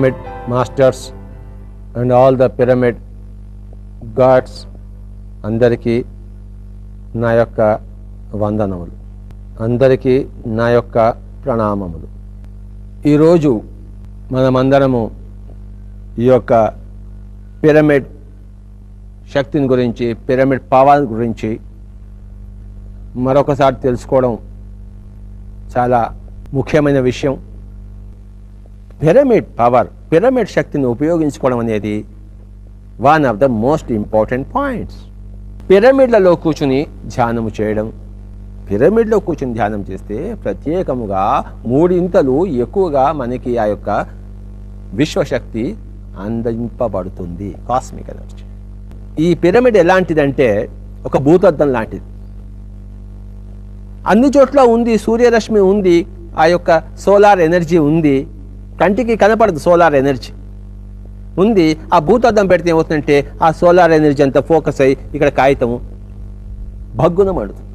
pyramid masters and all the pyramid gods అందరికీ నా యొక్క వందనములు. అందరికీ నా యొక్క ప్రణామములు. ఈరోజు మనమందరము ఈ యొక్క పిరమిడ్ శక్తిని గురించి పిరమిడ్ పవర్ గురించి మరొకసారి తెలుసుకోవడం చాలా ముఖ్యమైన విషయం. పిరమిడ్ పవర్ పిరమిడ్ శక్తిని ఉపయోగించుకోవడం అనేది one of the most important points పిరమిడ్లలో కూర్చుని ధ్యానము చేయడం. పిరమిడ్లో కూర్చుని ధ్యానం చేస్తే ప్రత్యేకముగా మూడింతలు ఎక్కువగా మనకి ఆ యొక్క విశ్వశక్తి అందింపబడుతుంది కాస్మిక్ ఎనర్జీ ఈ పిరమిడ్ ఎలాంటిదంటే ఒక భూతద్దం లాంటిది. అన్ని చోట్ల ఉంది సూర్యరశ్మి ఉంది ఆ యొక్క సోలార్ ఎనర్జీ ఉంది కంటికి కనపడదు సోలార్ ఎనర్జీ. ఉంది ఆ భూతద్దం పెడితే ఏమవుతుందంటే ఆ సోలార్ ఎనర్జీ అంతా ఫోకస్ అయ్యి ఇక్కడ కాగితము భగ్గున మండుతుంది.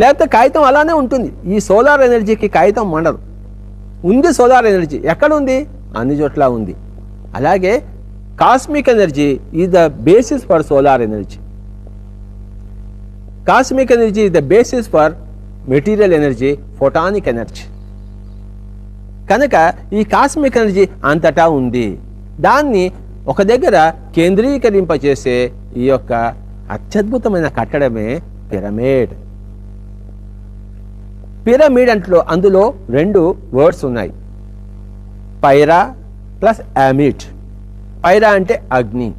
లేకపోతే కాగితం అలానే ఉంటుంది. ఈ సోలార్ ఎనర్జీకి కాగితం మండదు. ఉంది సోలార్ ఎనర్జీ. ఎక్కడ ఉంది? అన్ని చోట్ల ఉంది. అలాగే cosmic energy is the basis for solar energy. Cosmic energy is the basis for material energy photonic energy. కనుక ఈ కాస్మిక్ ఎనర్జీ అంతటా ఉంది. దాన్ని ఒక దగ్గర కేంద్రీకరింపచేసే ఈ యొక్క అత్యద్భుతమైన కట్టడమే పిరమిడ్. పిరమిడ్ అంట్లో అందులో రెండు వర్డ్స్ ఉన్నాయి. పైరా ప్లస్ అమిట్ పైరా అంటే అగ్ని.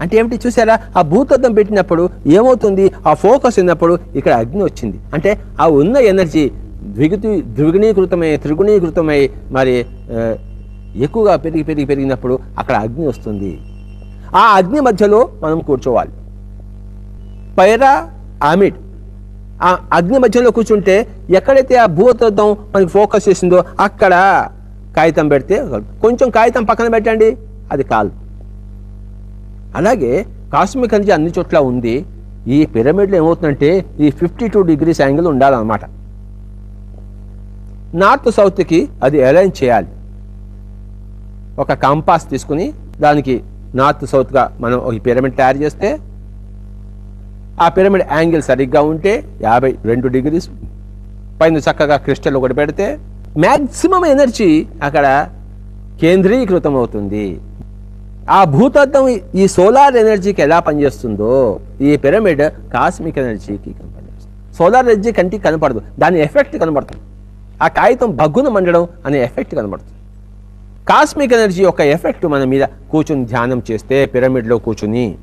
అంటే ఏమిటి చూసారా? ఆ భూతద్దం పెట్టినప్పుడు ఏమవుతుంది? ఆ ఫోకస్ ఉన్నప్పుడు ఇక్కడ అగ్ని వచ్చింది. అంటే ఆ ఉన్న ఎనర్జీ ద్విగుతి ద్విగుణీకృతమై త్రిగుణీకృతమై మరి ఎక్కువగా పెరిగి పెరిగి పెరిగినప్పుడు అక్కడ అగ్ని వస్తుంది. ఆ అగ్ని మధ్యలో మనం కూర్చోవాలి. పైరా ఆమిడ్ ఆ అగ్ని మధ్యలో కూర్చుంటే ఎక్కడైతే ఆ భూతత్వం మనకి ఫోకస్ చేసిందో అక్కడ కాగితం పెడితే కొంచెం కాగితం పక్కన పెట్టండి అది కాదు అలాగే కాస్మిక్ అనేది అన్ని చోట్ల ఉంది. ఈ పిరమిడ్లో ఏమవుతుందంటే ఈ ఫిఫ్టీ టూ డిగ్రీస్ యాంగిల్ ఉండాలన్నమాట. నార్త్ సౌత్కి అది అలైన్ చేయాలి. ఒక కంపాస్ తీసుకుని దానికి నార్త్ సౌత్గా మనం ఒక పిరమిడ్ తయారు చేస్తే ఆ పిరమిడ్ యాంగిల్ సరిగ్గా ఉంటే యాభై రెండు డిగ్రీస్ పైన చక్కగా క్రిస్టల్ ఒకటి పెడితే మ్యాక్సిమం ఎనర్జీ అక్కడ కేంద్రీకృతం అవుతుంది. ఆ భూతత్వం ఈ సోలార్ ఎనర్జీకి ఎలా పనిచేస్తుందో ఈ పిరమిడ్ కాస్మిక్ ఎనర్జీకి పనిచేస్తుంది. సోలార్ ఎనర్జీ కంటికి కనపడదు. దాని ఎఫెక్ట్ కనపడుతుంది. ఆ కాగితం భగ్గున మండడం అనే ఎఫెక్ట్ కనబడుతుంది. కాస్మిక్ ఎనర్జీ యొక్క ఎఫెక్ట్ మన మీద కూర్చుని ధ్యానం చేస్తే పిరమిడ్లో కూర్చుని